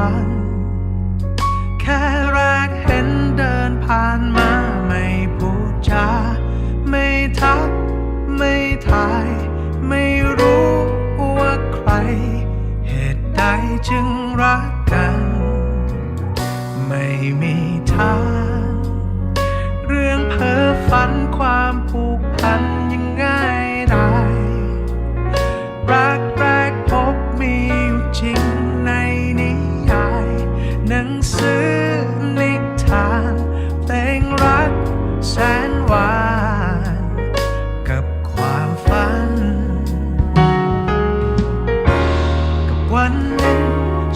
ตาแค่หนึ่งครั้งแค่แรกเห็นเดินผ่านมาไม่พูดจา ไม่ทัก ไม่ทาย ไม่รู้ว่าใคร เหตุใดจึงรักกัน ไม่มี แสนหวานกับความฝัน กับวันนั้น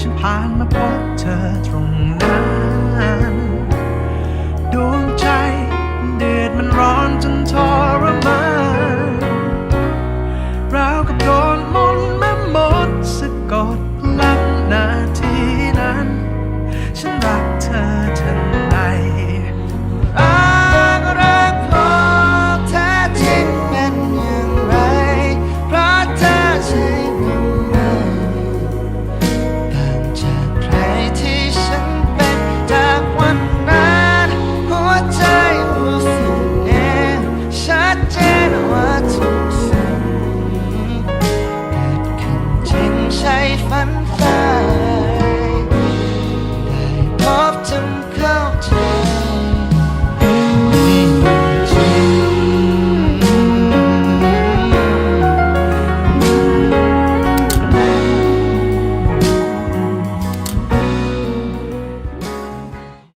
ฉันผ่านมาพบเธอตรงนั้นดวงใจเดือดมันร้อนจนทอ